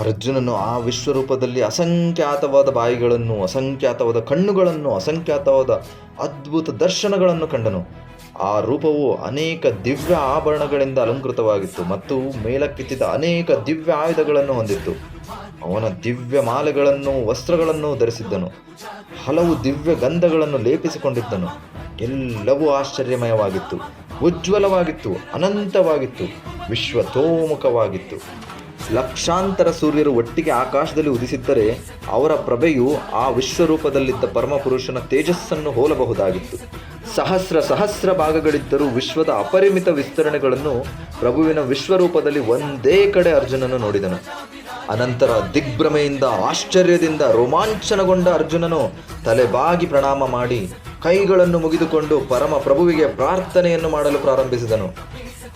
ಅರ್ಜುನನು ಆ ವಿಶ್ವರೂಪದಲ್ಲಿ ಅಸಂಖ್ಯಾತವಾದ ಬಾಯಿಗಳನ್ನು, ಅಸಂಖ್ಯಾತವಾದ ಕಣ್ಣುಗಳನ್ನು, ಅಸಂಖ್ಯಾತವಾದ ಅದ್ಭುತ ದರ್ಶನಗಳನ್ನು ಕಂಡನು. ಆ ರೂಪವು ಅನೇಕ ದಿವ್ಯ ಆಭರಣಗಳಿಂದ ಅಲಂಕೃತವಾಗಿತ್ತು ಮತ್ತು ಮೇಲಕ್ಕೆತ್ತಿದ ಅನೇಕ ದಿವ್ಯ ಆಯುಧಗಳನ್ನು ಹೊಂದಿತ್ತು. ಅವನ ದಿವ್ಯ ಮಾಲೆಗಳನ್ನು ವಸ್ತ್ರಗಳನ್ನು ಧರಿಸಿದ್ದನು. ಹಲವು ದಿವ್ಯ ಗಂಧಗಳನ್ನು ಲೇಪಿಸಿಕೊಂಡಿದ್ದನು. ಎಲ್ಲವೂ ಆಶ್ಚರ್ಯಮಯವಾಗಿತ್ತು, ಉಜ್ವಲವಾಗಿತ್ತು, ಅನಂತವಾಗಿತ್ತು, ವಿಶ್ವತೋಮುಖವಾಗಿತ್ತು. ಲಕ್ಷಾಂತರ ಸೂರ್ಯರು ಒಟ್ಟಿಗೆ ಆಕಾಶದಲ್ಲಿ ಉದಿಸಿದ್ದರೆ ಅವರ ಪ್ರಭೆಯು ಆ ವಿಶ್ವರೂಪದಲ್ಲಿದ್ದ ಪರಮಪುರುಷನ ತೇಜಸ್ಸನ್ನು ಹೋಲಬಹುದಾಗಿತ್ತು. ಸಹಸ್ರ ಸಹಸ್ರ ಭಾಗಗಳಿದ್ದರೂ ವಿಶ್ವದ ಅಪರಿಮಿತ ವಿಸ್ತರಣೆಗಳನ್ನು ಪ್ರಭುವಿನ ವಿಶ್ವರೂಪದಲ್ಲಿ ಒಂದೇ ಕಡೆ ಅರ್ಜುನನು ನೋಡಿದನು. ಅನಂತರ ದಿಗ್ಭ್ರಮೆಯಿಂದ ಆಶ್ಚರ್ಯದಿಂದ ರೋಮಾಂಚನಗೊಂಡ ಅರ್ಜುನನು ತಲೆಬಾಗಿ ಪ್ರಣಾಮ ಮಾಡಿ ಕೈಗಳನ್ನು ಮುಗಿದುಕೊಂಡು ಪರಮ ಪ್ರಭುವಿಗೆ ಪ್ರಾರ್ಥನೆಯನ್ನು ಮಾಡಲು ಪ್ರಾರಂಭಿಸಿದನು.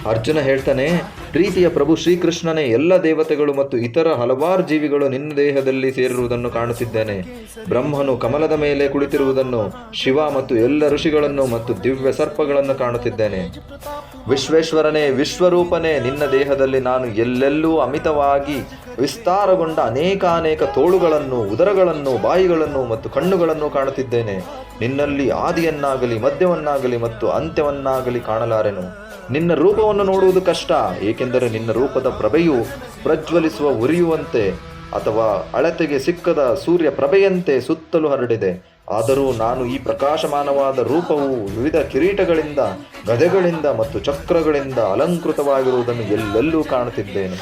ಅರ್ಜುನ ಹೇಳ್ತಾನೆ, ಪ್ರೀತಿಯ ಪ್ರಭು ಶ್ರೀಕೃಷ್ಣನೇ, ಎಲ್ಲ ದೇವತೆಗಳು ಮತ್ತು ಇತರ ಹಲವಾರು ಜೀವಿಗಳು ನಿನ್ನ ದೇಹದಲ್ಲಿ ಸೇರಿರುವುದನ್ನು ಕಾಣುತ್ತಿದ್ದೇನೆ. ಬ್ರಹ್ಮನು ಕಮಲದ ಮೇಲೆ ಕುಳಿತಿರುವುದನ್ನು, ಶಿವ ಮತ್ತು ಎಲ್ಲ ಋಷಿಗಳನ್ನು ಮತ್ತು ದಿವ್ಯ ಸರ್ಪಗಳನ್ನು ಕಾಣುತ್ತಿದ್ದೇನೆ. ವಿಶ್ವೇಶ್ವರನೇ, ವಿಶ್ವರೂಪನೇ, ನಿನ್ನ ದೇಹದಲ್ಲಿ ನಾನು ಎಲ್ಲೆಲ್ಲೂ ಅಮಿತವಾಗಿ ವಿಸ್ತಾರಗೊಂಡ ಅನೇಕಾನೇಕ ತೋಳುಗಳನ್ನು, ಉದರಗಳನ್ನು, ಬಾಯಿಗಳನ್ನು ಮತ್ತು ಕಣ್ಣುಗಳನ್ನು ಕಾಣುತ್ತಿದ್ದೇನೆ. ನಿನ್ನಲ್ಲಿ ಆದಿಯನ್ನಾಗಲಿ ಮಧ್ಯವನ್ನಾಗಲಿ ಮತ್ತು ಅಂತ್ಯವನ್ನಾಗಲಿ ಕಾಣಲಾರೆನು. ನಿನ್ನ ರೂಪವನ್ನು ನೋಡುವುದು ಕಷ್ಟ, ಏಕೆಂದರೆ ನಿನ್ನ ರೂಪದ ಪ್ರಭೆಯು ಪ್ರಜ್ವಲಿಸುವ ಉರಿಯುವಂತೆ ಅಥವಾ ಅಳತೆಗೆ ಸಿಕ್ಕದ ಸೂರ್ಯ ಪ್ರಭೆಯಂತೆ ಸುತ್ತಲೂ ಹರಡಿದೆ. ಆದರೂ ನಾನು ಈ ಪ್ರಕಾಶಮಾನವಾದ ರೂಪವು ವಿವಿಧ ಕಿರೀಟಗಳಿಂದ ಗದೆಗಳಿಂದ ಮತ್ತು ಚಕ್ರಗಳಿಂದ ಅಲಂಕೃತವಾಗಿರುವುದನ್ನು ಎಲ್ಲೆಲ್ಲೂ ಕಾಣುತ್ತಿದ್ದೇನೆ.